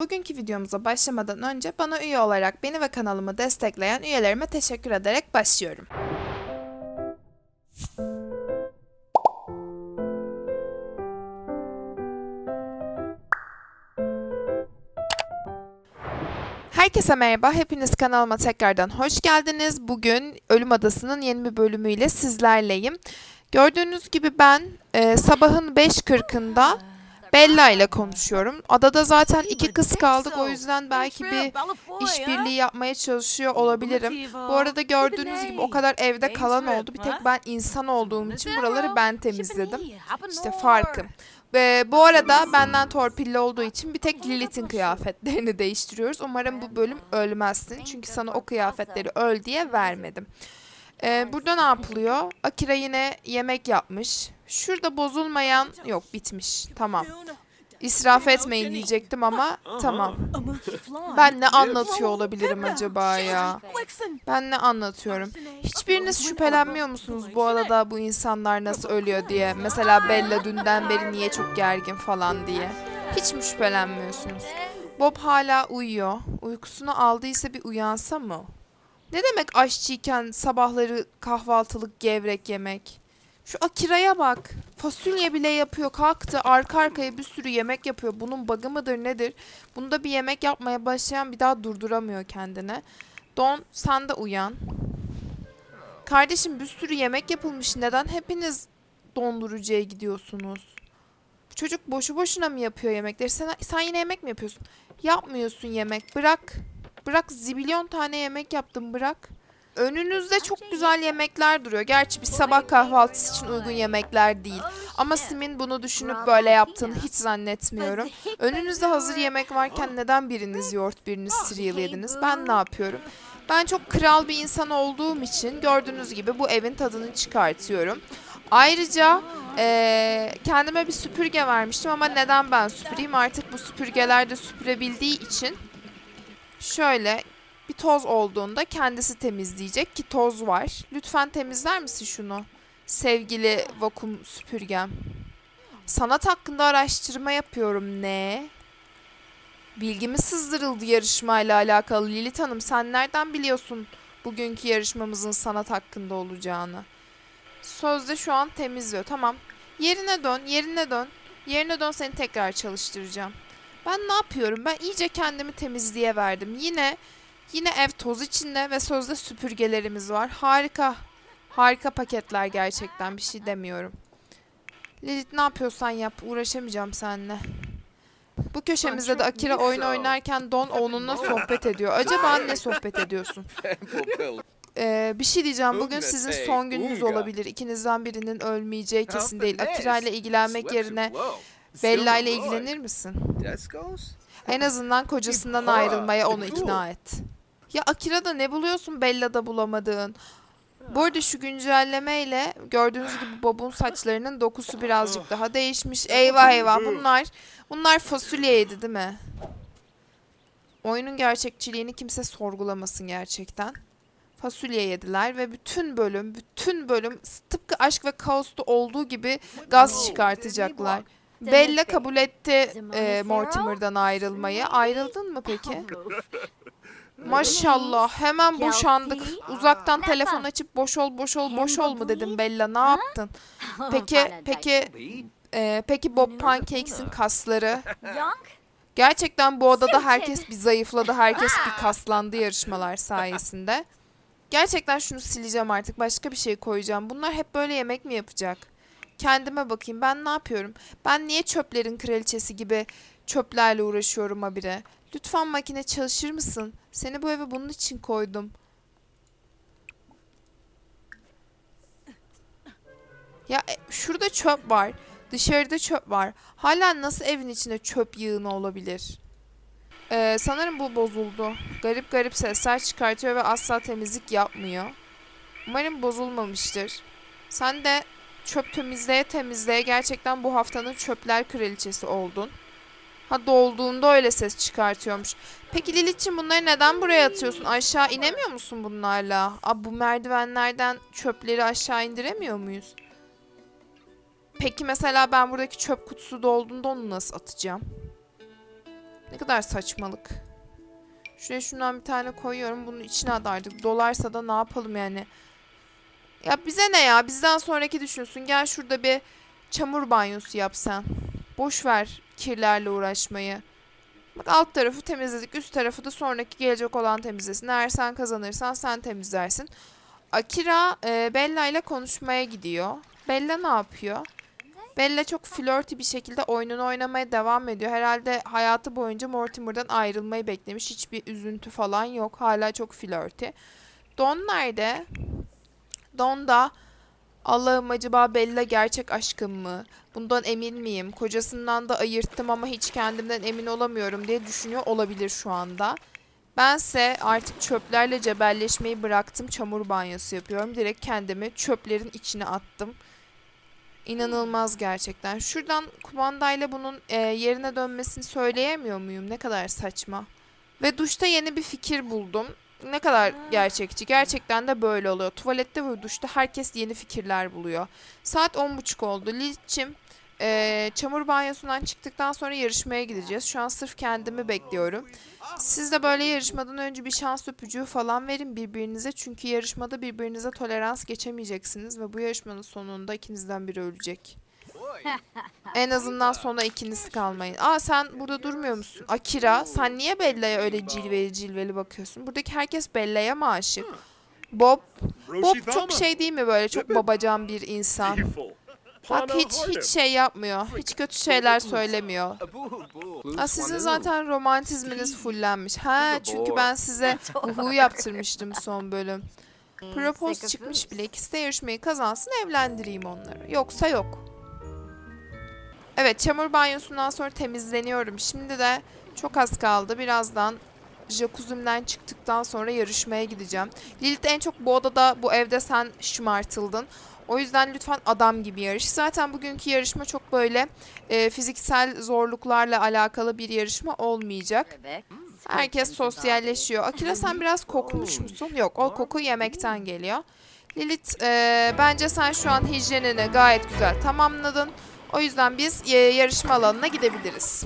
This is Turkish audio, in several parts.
Bugünkü videomuza başlamadan önce bana üye olarak beni ve kanalımı destekleyen üyelerime teşekkür ederek başlıyorum. Herkese merhaba, hepiniz kanalıma tekrardan hoş geldiniz. Bugün Ölüm Adası'nın yeni bir bölümüyle sizlerleyim. Gördüğünüz gibi ben e, sabahın 5.40'ında Bella ile konuşuyorum. Adada zaten iki kız kaldık o yüzden belki bir işbirliği yapmaya çalışıyor olabilirim. Bu arada gördüğünüz gibi o kadar evde kalan oldu. Bir tek ben insan olduğum için buraları ben temizledim. İşte farkım. Ve bu arada benden torpilli olduğu için bir tek Lilith'in kıyafetlerini değiştiriyoruz. Umarım bu bölüm ölmezsin. Çünkü sana o kıyafetleri öl diye vermedim. Ee, burada ne yapılıyor? Akira yine yemek yapmış. Şurada bozulmayan yok bitmiş. Tamam. İsraf etmeyin diyecektim ama tamam. Ben ne anlatıyor olabilirim acaba ya? Ben ne anlatıyorum? Hiçbiriniz şüphelenmiyor musunuz bu arada bu insanlar nasıl ölüyor diye? Mesela Bella dünden beri niye çok gergin falan diye. Hiç mi şüphelenmiyorsunuz? Bob hala uyuyor. Uykusunu aldıysa bir uyansa mı? Ne demek aşçıyken sabahları kahvaltılık gevrek yemek? Şu Akira'ya bak. Fasulye bile yapıyor. Kalktı arka arkaya bir sürü yemek yapıyor. Bunun bug'ı mıdır nedir? Bunda bir yemek yapmaya başlayan bir daha durduramıyor kendine. Don sen de uyan. Kardeşim bir sürü yemek yapılmış. Neden hepiniz dondurucuya gidiyorsunuz? Bu çocuk boşu boşuna mı yapıyor yemekleri? Sen, sen yine yemek mi yapıyorsun? Yapmıyorsun yemek. Bırak. Bırak zibilyon tane yemek yaptım bırak. Önünüzde çok güzel yemekler duruyor. Gerçi bir sabah kahvaltısı için uygun yemekler değil. Ama Sim'in bunu düşünüp böyle yaptığını hiç zannetmiyorum. Önünüzde hazır yemek varken neden biriniz yoğurt biriniz cereal yediniz? Ben ne yapıyorum? Ben çok kral bir insan olduğum için gördüğünüz gibi bu evin tadını çıkartıyorum. Ayrıca eee, kendime bir süpürge vermiştim ama neden ben süpüreyim? Artık bu süpürgeler de süpürebildiği için şöyle bir toz olduğunda kendisi temizleyecek ki toz var. Lütfen temizler misin şunu? Sevgili vakum süpürgem. Sanat hakkında araştırma yapıyorum ne? Bilgimi sızdırıldı yarışmayla alakalı. Lilith Hanım sen nereden biliyorsun bugünkü yarışmamızın sanat hakkında olacağını? Sözde şu an temizliyor. Tamam. Yerine dön, yerine dön. Yerine dön seni tekrar çalıştıracağım. Ben ne yapıyorum? Ben iyice kendimi temizliğe verdim. Yine Yine ev toz içinde ve sözde süpürgelerimiz var. Harika. Harika paketler gerçekten bir şey demiyorum. Lilith ne yapıyorsan yap. Uğraşamayacağım seninle. Bu köşemizde de Akira oyun oynarken Don onunla sohbet ediyor. Acaba ne sohbet ediyorsun? Ee, bir şey diyeceğim. Bugün sizin son gününüz olabilir. İkinizden birinin ölmeyeceği kesin değil. Akira ile ilgilenmek yerine Bella ile ilgilenir misin? En azından kocasından ayrılmaya onu ikna et. Ya Akira'da ne buluyorsun Bella'da bulamadığın? Bu arada şu güncellemeyle gördüğünüz gibi Bob'un saçlarının dokusu birazcık daha değişmiş. Eyvah eyvah bunlar bunlar fasulyeydi değil mi? Oyunun gerçekçiliğini kimse sorgulamasın gerçekten. Fasulye yediler ve bütün bölüm, bütün bölüm tıpkı Aşk ve Kaos'ta olduğu gibi gaz çıkartacaklar. Bella kabul etti e, Mortimer'dan ayrılmayı. Ayrıldın mı peki? Maşallah hemen boşandık. Uzaktan telefon açıp boş ol boş ol boş ol mu dedim Bella ne yaptın? Peki peki e, peki Bob Pancakes'in kasları? Gerçekten bu odada herkes bir zayıfladı. Herkes bir kaslandı yarışmalar sayesinde. Gerçekten şunu sileceğim artık. Başka bir şey koyacağım. Bunlar hep böyle yemek mi yapacak? Kendime bakayım. Ben ne yapıyorum? Ben niye çöplerin kraliçesi gibi çöplerle uğraşıyorum habire? Lütfen makine çalışır mısın? Seni bu eve bunun için koydum. Ya e, şurada çöp var. Dışarıda çöp var. Hala nasıl evin içinde çöp yığını olabilir? Ee, sanırım bu bozuldu. Garip garip sesler çıkartıyor ve asla temizlik yapmıyor. Umarım bozulmamıştır. Sen de çöp temizleye temizleye gerçekten bu haftanın çöpler kraliçesi oldun. Ha dolduğunda öyle ses çıkartıyormuş. Peki Lilith'ciğim bunları neden buraya atıyorsun? Aşağı inemiyor musun bunlarla? Aa, bu merdivenlerden çöpleri aşağı indiremiyor muyuz? Peki mesela ben buradaki çöp kutusu dolduğunda onu nasıl atacağım? Ne kadar saçmalık. Şuraya şundan bir tane koyuyorum. Bunun içine atardık. Dolarsa da ne yapalım yani. Ya bize ne ya? Bizden sonraki düşünsün. Gel şurada bir çamur banyosu yap sen. Boş ver kirlerle uğraşmayı. Bak alt tarafı temizledik. Üst tarafı da sonraki gelecek olan temizlesin. Eğer sen kazanırsan sen temizlersin. Akira e, Bella ile konuşmaya gidiyor. Bella ne yapıyor? Bella çok flörtü bir şekilde oyununu oynamaya devam ediyor. Herhalde hayatı boyunca Mortimer'dan ayrılmayı beklemiş. Hiçbir üzüntü falan yok. Hala çok flörtü. Don nerede? Don da Allah'ım acaba Bella gerçek aşkım mı? Bundan emin miyim? Kocasından da ayırttım ama hiç kendimden emin olamıyorum diye düşünüyor olabilir şu anda. Bense artık çöplerle cebelleşmeyi bıraktım. Çamur banyosu yapıyorum. Direkt kendimi çöplerin içine attım. İnanılmaz gerçekten. Şuradan kumandayla bunun e, yerine dönmesini söyleyemiyor muyum? Ne kadar saçma. Ve duşta yeni bir fikir buldum. Ne kadar gerçekçi. Gerçekten de böyle oluyor. Tuvalette ve duşta herkes yeni fikirler buluyor. Saat 10.30 oldu. Lilith'cim e, çamur banyosundan çıktıktan sonra yarışmaya gideceğiz. Şu an sırf kendimi bekliyorum. Siz de böyle yarışmadan önce bir şans öpücüğü falan verin birbirinize. Çünkü yarışmada birbirinize tolerans geçemeyeceksiniz ve bu yarışmanın sonunda ikinizden biri ölecek. En azından sona ikiniz kalmayın. Aa sen burada durmuyor musun? Akira sen niye Bella'ya öyle cilveli cilveli bakıyorsun? Buradaki herkes Bella'ya mı aşık? Bob, Bob çok şey değil mi böyle çok babacan bir insan. Bak hiç hiç şey yapmıyor. Hiç kötü şeyler söylemiyor. Aa, sizin zaten romantizminiz fullenmiş. Ha çünkü ben size uhu yaptırmıştım son bölüm. Propose çıkmış bile. İkisi de yarışmayı kazansın evlendireyim onları. Yoksa yok. Evet çamur banyosundan sonra temizleniyorum. Şimdi de çok az kaldı. Birazdan jacuzzi'mden çıktıktan sonra yarışmaya gideceğim. Lilith en çok bu odada bu evde sen şımartıldın. O yüzden lütfen adam gibi yarış. Zaten bugünkü yarışma çok böyle e, fiziksel zorluklarla alakalı bir yarışma olmayacak. Herkes sosyalleşiyor. Akira sen biraz kokmuş musun? Yok o koku yemekten geliyor. Lilith e, bence sen şu an hijyenini gayet güzel tamamladın. O yüzden biz e, yarışma alanına gidebiliriz.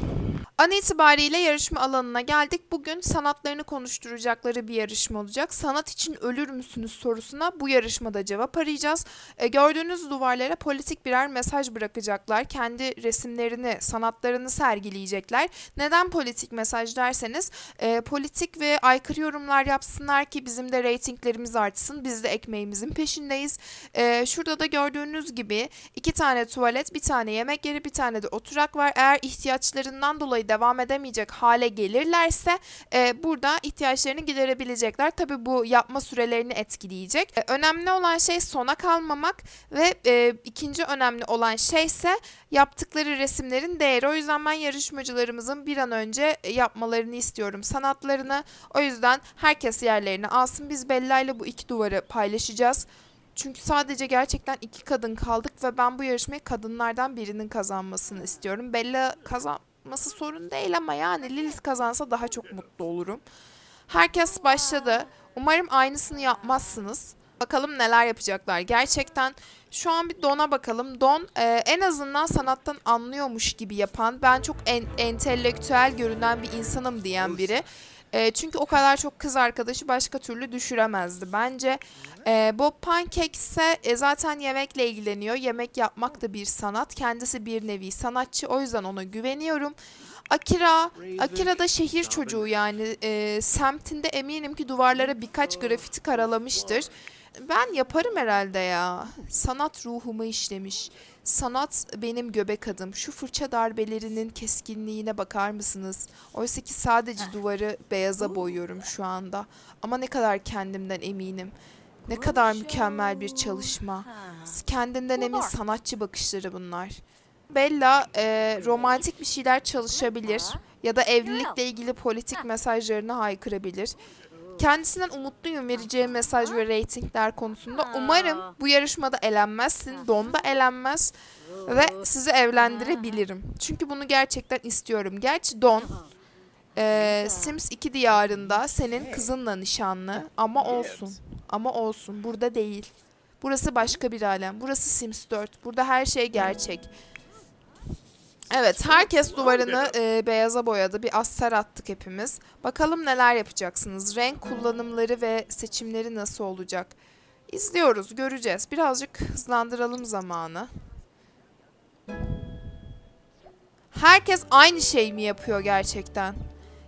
An itibariyle yarışma alanına geldik. Bugün sanatlarını konuşturacakları bir yarışma olacak. Sanat için ölür müsünüz sorusuna bu yarışmada cevap arayacağız. E, gördüğünüz duvarlara politik birer mesaj bırakacaklar. Kendi resimlerini, sanatlarını sergileyecekler. Neden politik mesaj derseniz e, politik ve aykırı yorumlar yapsınlar ki bizim de reytinglerimiz artsın. Biz de ekmeğimizin peşindeyiz. E, şurada da gördüğünüz gibi iki tane tuvalet, bir tane yemek yeri, bir tane de oturak var. Eğer ihtiyaçlarından dolayı devam edemeyecek hale gelirlerse e, burada ihtiyaçlarını giderebilecekler. Tabi bu yapma sürelerini etkileyecek. E, önemli olan şey sona kalmamak ve e, ikinci önemli olan şey ise yaptıkları resimlerin değeri. O yüzden ben yarışmacılarımızın bir an önce e, yapmalarını istiyorum sanatlarını. O yüzden herkes yerlerini alsın. Biz Bella ile bu iki duvarı paylaşacağız. Çünkü sadece gerçekten iki kadın kaldık ve ben bu yarışmayı kadınlardan birinin kazanmasını istiyorum. Bella kazanması sorun değil ama yani Lilith kazansa daha çok mutlu olurum. Herkes başladı. Umarım aynısını yapmazsınız. Bakalım neler yapacaklar. Gerçekten şu an bir Don'a bakalım. Don e, en azından sanattan anlıyormuş gibi yapan, ben çok en, entelektüel görünen bir insanım diyen biri. E, çünkü o kadar çok kız arkadaşı başka türlü düşüremezdi. Bence e, Bob Pancake ise e, zaten yemekle ilgileniyor. Yemek yapmak da bir sanat. Kendisi bir nevi sanatçı. O yüzden ona güveniyorum. Akira, Akira da şehir çocuğu yani. E, semtinde eminim ki duvarlara birkaç grafiti karalamıştır. Ben yaparım herhalde ya. Sanat ruhumu işlemiş. Sanat benim göbek adım. Şu fırça darbelerinin keskinliğine bakar mısınız? Oysa ki sadece duvarı beyaza boyuyorum şu anda. Ama ne kadar kendimden eminim. Ne kadar mükemmel bir çalışma. Kendinden emin sanatçı bakışları bunlar. Bella e, romantik bir şeyler çalışabilir ya da evlilikle ilgili politik mesajlarını haykırabilir. Kendisinden umutluyum vereceği mesaj ve reytingler konusunda. Umarım bu yarışmada elenmezsin, Don da elenmez ve sizi evlendirebilirim. Çünkü bunu gerçekten istiyorum. Gerçi Don e, Sims 2 diyarında senin kızınla nişanlı ama olsun. Ama olsun. Burada değil. Burası başka bir alem. Burası Sims 4. Burada her şey gerçek. Evet, herkes duvarını e, beyaza boyadı. Bir astar attık hepimiz. Bakalım neler yapacaksınız. Renk kullanımları ve seçimleri nasıl olacak? İzliyoruz, göreceğiz. Birazcık hızlandıralım zamanı. Herkes aynı şey mi yapıyor gerçekten?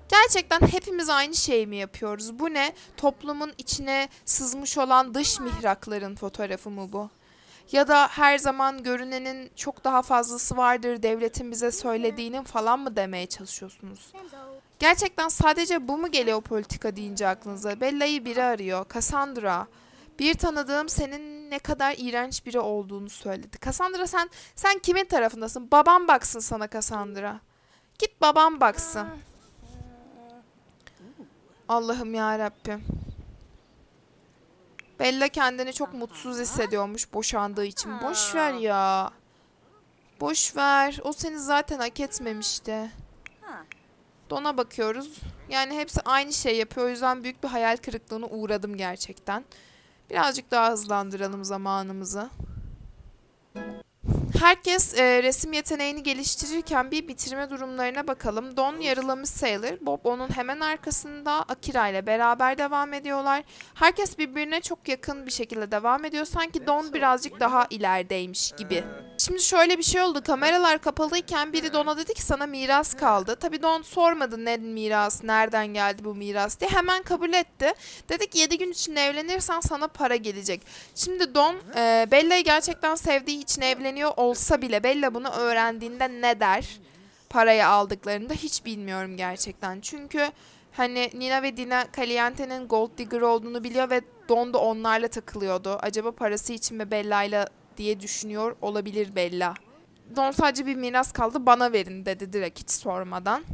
Gerçekten hepimiz aynı şey mi yapıyoruz? Bu ne? Toplumun içine sızmış olan dış mihrakların fotoğrafı mı bu? Ya da her zaman görünenin çok daha fazlası vardır, devletin bize söylediğinin falan mı demeye çalışıyorsunuz? Gerçekten sadece bu mu geliyor politika deyince aklınıza? Bella'yı biri arıyor. Cassandra. Bir tanıdığım senin ne kadar iğrenç biri olduğunu söyledi. Cassandra sen sen kimin tarafındasın? Babam baksın sana Cassandra. Git babam baksın. Allah'ım ya Rabbim. Bella kendini çok mutsuz hissediyormuş boşandığı için. Boş ver ya. Boş ver. O seni zaten hak etmemişti. Don'a bakıyoruz. Yani hepsi aynı şey yapıyor. O yüzden büyük bir hayal kırıklığına uğradım gerçekten. Birazcık daha hızlandıralım zamanımızı. Herkes e, resim yeteneğini geliştirirken bir bitirme durumlarına bakalım. Don yarılamış sayılır. Bob onun hemen arkasında Akira ile beraber devam ediyorlar. Herkes birbirine çok yakın bir şekilde devam ediyor. Sanki Don birazcık daha ilerideymiş gibi. Şimdi şöyle bir şey oldu. Kameralar kapalıyken biri Don'a dedi ki sana miras kaldı. Tabii Don sormadı ne miras, nereden geldi bu miras diye. Hemen kabul etti. Dedi ki 7 gün içinde evlenirsen sana para gelecek. Şimdi Don e, Bella'yı gerçekten sevdiği için evleniyor olsa bile Bella bunu öğrendiğinde ne der? Parayı aldıklarında hiç bilmiyorum gerçekten. Çünkü hani Nina ve Dina Caliente'nin gold digger olduğunu biliyor ve Don da onlarla takılıyordu. Acaba parası için mi Bella'yla diye düşünüyor olabilir Bella. Don sadece bir miras kaldı bana verin dedi direkt hiç sormadan.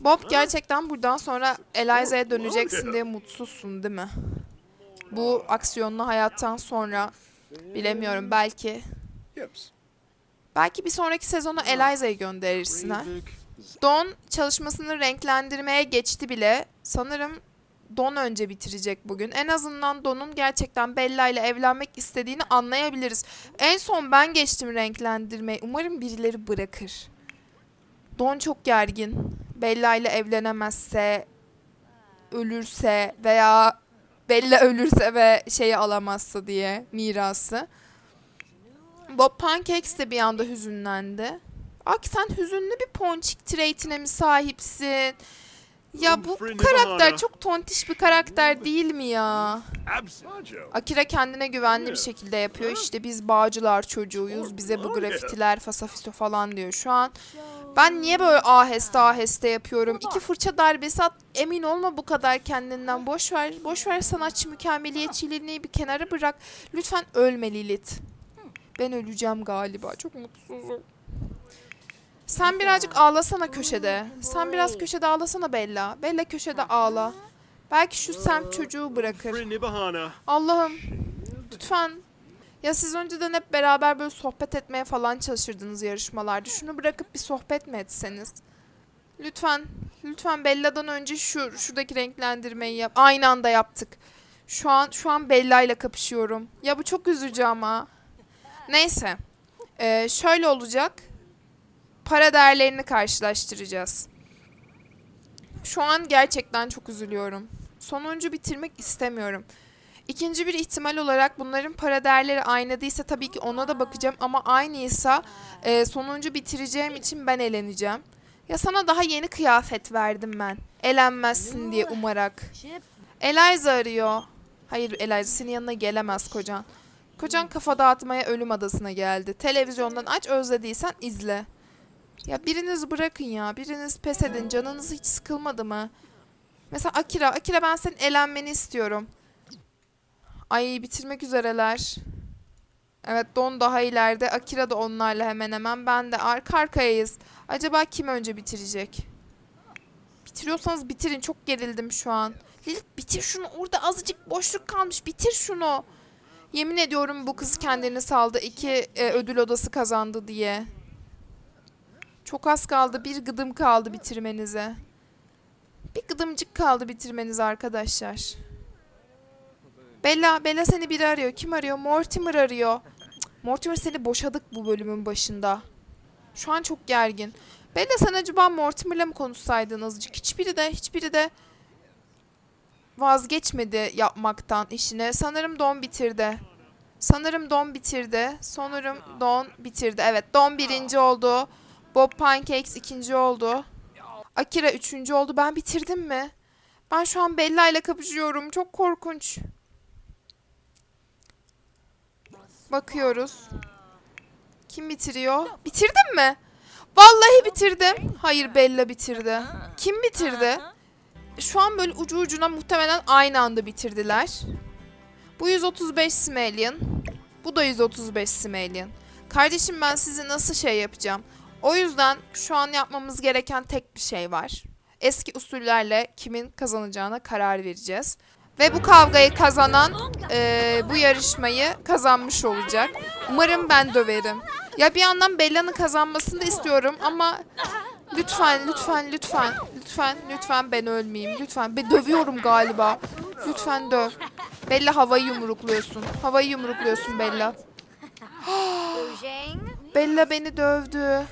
Bob gerçekten buradan sonra Eliza'ya döneceksin diye mutsuzsun değil mi? Bu aksiyonlu hayattan sonra bilemiyorum belki belki bir sonraki sezona Eliza'yı gönderirsin ha. Don çalışmasını renklendirmeye geçti bile. Sanırım Don önce bitirecek bugün. En azından Don'un gerçekten Bella ile evlenmek istediğini anlayabiliriz. En son ben geçtim renklendirmeyi. Umarım birileri bırakır. Don çok gergin. Bella ile evlenemezse, ölürse veya Bella ölürse ve şeyi alamazsa diye mirası. Bob Pancakes de bir anda hüzünlendi. Bak sen hüzünlü bir ponçik traitine mi sahipsin? Ya bu, bu karakter çok tontiş bir karakter değil mi ya? Akira kendine güvenli bir şekilde yapıyor. İşte biz bağcılar çocuğuyuz. Bize bu grafitiler fasafiso falan diyor şu an. Ben niye böyle aheste aheste yapıyorum? İki fırça darbesi at. Emin olma bu kadar kendinden. Boş ver. Boş ver sanatçı mükemmeliyetçiliğini bir kenara bırak. Lütfen ölme Lilith. Ben öleceğim galiba. Çok mutsuzum. Sen birazcık ağlasana köşede. Sen biraz köşede ağlasana Bella. Bella köşede ağla. Belki şu semt çocuğu bırakır. Allah'ım lütfen. Ya siz önceden hep beraber böyle sohbet etmeye falan çalışırdınız yarışmalarda. Şunu bırakıp bir sohbet mi etseniz? Lütfen, lütfen Bella'dan önce şu şuradaki renklendirmeyi yap. Aynı anda yaptık. Şu an şu an Bella ile kapışıyorum. Ya bu çok üzücü ama. Neyse. Ee, şöyle olacak. Para değerlerini karşılaştıracağız. Şu an gerçekten çok üzülüyorum. Sonuncu bitirmek istemiyorum. İkinci bir ihtimal olarak bunların para değerleri aynı değilse tabii ki ona da bakacağım ama aynıysa e, sonuncu bitireceğim için ben eleneceğim. Ya sana daha yeni kıyafet verdim ben. Elenmezsin diye umarak. Eliza arıyor. Hayır Eliza senin yanına gelemez kocan. Kocan kafa dağıtmaya ölüm adasına geldi. Televizyondan aç özlediysen izle. Ya biriniz bırakın ya. Biriniz pes edin. Canınız hiç sıkılmadı mı? Mesela Akira. Akira ben senin elenmeni istiyorum. Ay bitirmek üzereler. Evet Don daha ileride. Akira da onlarla hemen hemen. Ben de arka arkayayız. Acaba kim önce bitirecek? Bitiriyorsanız bitirin. Çok gerildim şu an. Lilith bitir şunu. Orada azıcık boşluk kalmış. Bitir şunu. Yemin ediyorum bu kız kendini saldı. İki e, ödül odası kazandı diye. Çok az kaldı. Bir gıdım kaldı bitirmenize. Bir gıdımcık kaldı bitirmeniz arkadaşlar. Bella, Bella seni biri arıyor. Kim arıyor? Mortimer arıyor. Mortimer seni boşadık bu bölümün başında. Şu an çok gergin. Bella sen acaba Mortimer'la mı konuşsaydın azıcık? Hiçbiri de hiçbiri de vazgeçmedi yapmaktan işine. Sanırım Don bitirdi. Sanırım Don bitirdi. Sanırım Don bitirdi. Evet Don birinci oldu. Bob Pancakes ikinci oldu. Akira üçüncü oldu. Ben bitirdim mi? Ben şu an Bella ile kapışıyorum. Çok korkunç. Bakıyoruz. Kim bitiriyor? Bitirdin mi? Vallahi bitirdim. Hayır Bella bitirdi. Kim bitirdi? Şu an böyle ucu ucuna muhtemelen aynı anda bitirdiler. Bu 135 Smelian. Bu da 135 Smelian. Kardeşim ben sizi nasıl şey yapacağım? O yüzden şu an yapmamız gereken tek bir şey var. Eski usullerle kimin kazanacağına karar vereceğiz. Ve bu kavgayı kazanan eee, bu yarışmayı kazanmış olacak. Umarım ben döverim. Ya bir yandan Bella'nın kazanmasını da istiyorum ama lütfen lütfen lütfen lütfen lütfen ben ölmeyeyim. Lütfen ben dövüyorum galiba. Lütfen döv. Bella havayı yumrukluyorsun. Havayı yumrukluyorsun Bella. Bella beni dövdü.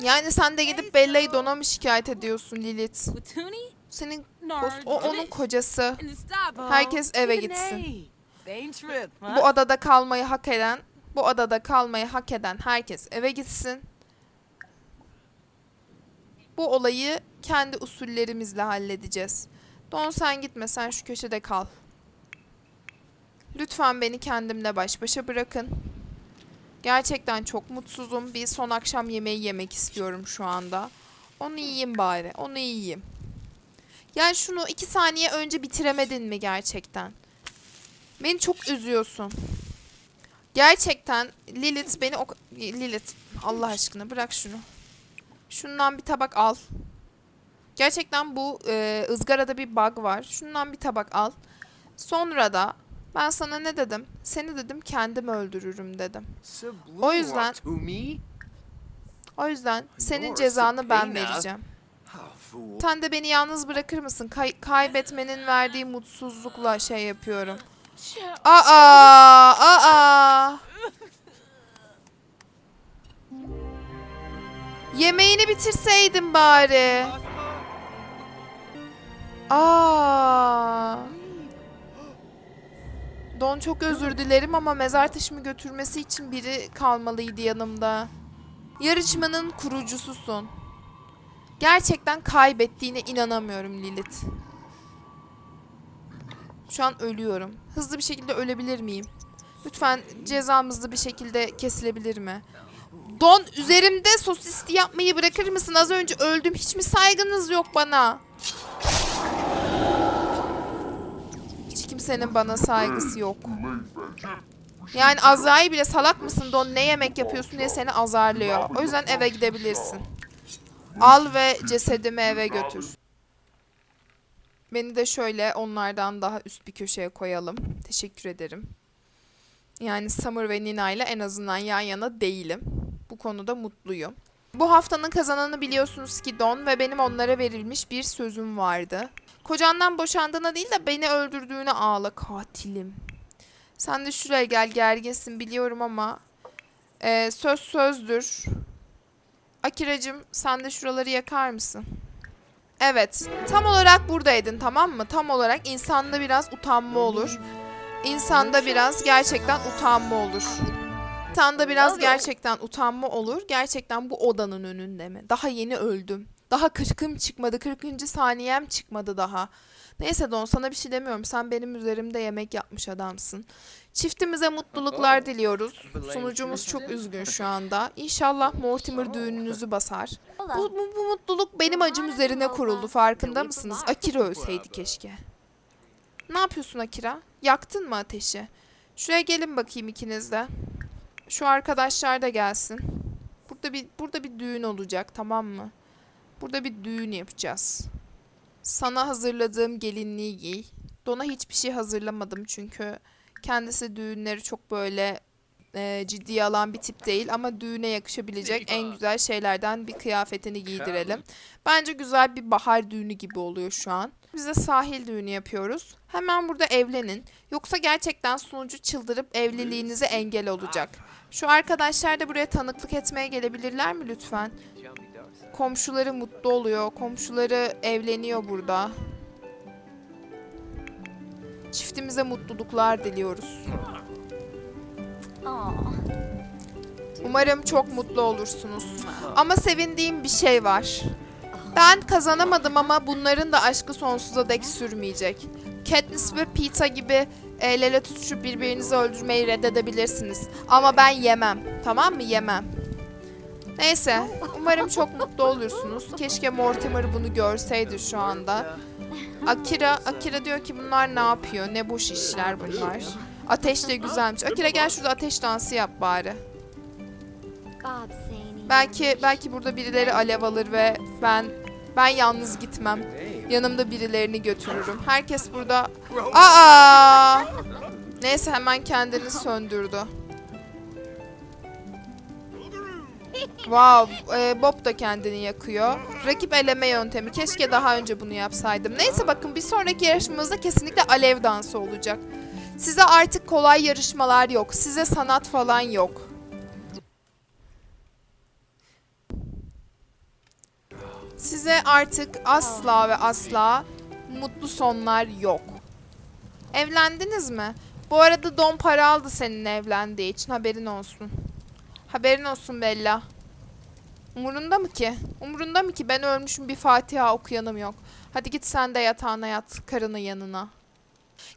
Yani sen de gidip Bella'yı dona mı şikayet ediyorsun Lilith? Senin Nard. o onun kocası. Herkes eve gitsin. Bu adada kalmayı hak eden, bu adada kalmayı hak eden herkes eve gitsin. Bu olayı kendi usullerimizle halledeceğiz. Don sen gitme, sen şu köşede kal. Lütfen beni kendimle baş başa bırakın. Gerçekten çok mutsuzum. Bir son akşam yemeği yemek istiyorum şu anda. Onu yiyeyim bari, onu yiyeyim. Yani şunu iki saniye önce bitiremedin mi gerçekten? Beni çok üzüyorsun. Gerçekten Lilith beni o... Lilith Allah aşkına bırak şunu. Şundan bir tabak al. Gerçekten bu e, ızgarada bir bug var. Şundan bir tabak al. Sonra da ben sana ne dedim? Seni dedim kendim öldürürüm dedim. O yüzden-? O yüzden senin cezanı ben vereceğim. Sen de beni yalnız bırakır mısın? Kay- kaybetmenin verdiği mutsuzlukla şey yapıyorum. Aa, aa. Yemeğini bitirseydin bari. Aa. Don çok özür dilerim ama mezar taşımı götürmesi için biri kalmalıydı yanımda. Yarışmanın kurucususun. Gerçekten kaybettiğine inanamıyorum Lilith. Şu an ölüyorum. Hızlı bir şekilde ölebilir miyim? Lütfen cezam hızlı bir şekilde kesilebilir mi? Don üzerimde sosisli yapmayı bırakır mısın? Az önce öldüm. Hiç mi saygınız yok bana? Hiç kimsenin bana saygısı yok. Yani Azrail bile salak mısın Don ne yemek yapıyorsun diye seni azarlıyor. O yüzden eve gidebilirsin. Al ve cesedimi eve götür. Beni de şöyle onlardan daha üst bir köşeye koyalım. Teşekkür ederim. Yani Summer ve Nina ile en azından yan yana değilim. Bu konuda mutluyum. Bu haftanın kazananı biliyorsunuz ki Don ve benim onlara verilmiş bir sözüm vardı. Kocandan boşandığına değil de beni öldürdüğüne ağla katilim. Sen de şuraya gel gerginsin biliyorum ama e, söz sözdür. Akiracım sen de şuraları yakar mısın? Evet. Tam olarak buradaydın tamam mı? Tam olarak insanda biraz utanma olur. İnsanda biraz gerçekten utanma olur. İnsanda biraz gerçekten utanma olur. Gerçekten bu odanın önünde mi? Daha yeni öldüm. Daha kırkım çıkmadı. Kırkıncı saniyem çıkmadı daha. Neyse Don sana bir şey demiyorum. Sen benim üzerimde yemek yapmış adamsın. Çiftimize mutluluklar diliyoruz. Sunucumuz çok üzgün şu anda. İnşallah Mortimer düğününüzü basar. Bu, bu, bu mutluluk benim acım üzerine kuruldu. Farkında mısınız? Akira ölseydi keşke. Ne yapıyorsun Akira? Yaktın mı ateşi? Şuraya gelin bakayım ikiniz de. Şu arkadaşlar da gelsin. Burada bir burada bir düğün olacak, tamam mı? Burada bir düğün yapacağız. Sana hazırladığım gelinliği giy. Dona hiçbir şey hazırlamadım çünkü kendisi düğünleri çok böyle e, ciddiye alan bir tip değil ama düğüne yakışabilecek en güzel şeylerden bir kıyafetini giydirelim. Bence güzel bir bahar düğünü gibi oluyor şu an. Biz de sahil düğünü yapıyoruz. Hemen burada evlenin. Yoksa gerçekten sunucu çıldırıp evliliğinize engel olacak. Şu arkadaşlar da buraya tanıklık etmeye gelebilirler mi lütfen? Komşuları mutlu oluyor. Komşuları evleniyor burada. Çiftimize mutluluklar diliyoruz. Umarım çok mutlu olursunuz. Ama sevindiğim bir şey var. Ben kazanamadım ama bunların da aşkı sonsuza dek sürmeyecek. Katniss ve Peeta gibi el tutuşup birbirinizi öldürmeyi reddedebilirsiniz. Ama ben yemem. Tamam mı? Yemem. Neyse. Umarım çok mutlu olursunuz. Keşke Mortimer bunu görseydi şu anda. Akira, Akira diyor ki bunlar ne yapıyor? Ne boş işler bunlar. Ateş de güzelmiş. Akira gel şurada ateş dansı yap bari. Belki belki burada birileri alev alır ve ben ben yalnız gitmem. Yanımda birilerini götürürüm. Herkes burada. Aa! Neyse hemen kendini söndürdü. Wow, e, Bob da kendini yakıyor. Rakip eleme yöntemi. Keşke daha önce bunu yapsaydım. Neyse bakın bir sonraki yarışmamızda kesinlikle alev dansı olacak. Size artık kolay yarışmalar yok. Size sanat falan yok. Size artık asla ve asla mutlu sonlar yok. Evlendiniz mi? Bu arada Don para aldı seninle evlendiği için haberin olsun. Haberin olsun Bella. Umurunda mı ki? Umurunda mı ki? Ben ölmüşüm bir Fatiha okuyanım yok. Hadi git sen de yatağına yat karının yanına.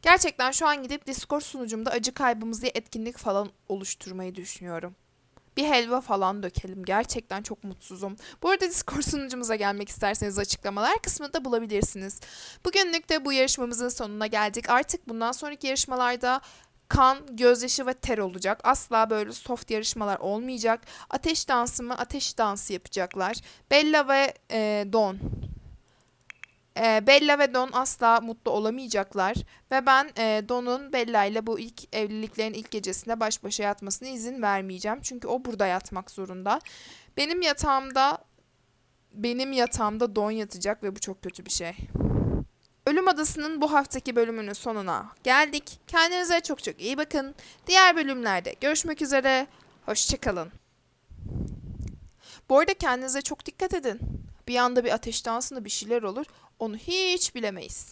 Gerçekten şu an gidip Discord sunucumda acı kaybımız diye etkinlik falan oluşturmayı düşünüyorum. Bir helva falan dökelim. Gerçekten çok mutsuzum. Bu arada Discord sunucumuza gelmek isterseniz açıklamalar kısmında bulabilirsiniz. Bugünlük de bu yarışmamızın sonuna geldik. Artık bundan sonraki yarışmalarda kan, gözyaşı ve ter olacak. Asla böyle soft yarışmalar olmayacak. Ateş dansı mı? Ateş dansı yapacaklar. Bella ve e, Don. E, Bella ve Don asla mutlu olamayacaklar. Ve ben e, Don'un Bella ile bu ilk evliliklerin ilk gecesinde baş başa yatmasına izin vermeyeceğim. Çünkü o burada yatmak zorunda. Benim yatağımda benim yatağımda Don yatacak ve bu çok kötü bir şey. Ölüm Adası'nın bu haftaki bölümünün sonuna geldik. Kendinize çok çok iyi bakın. Diğer bölümlerde görüşmek üzere. Hoşçakalın. Bu arada kendinize çok dikkat edin. Bir anda bir ateş dansında bir şeyler olur. Onu hiç bilemeyiz.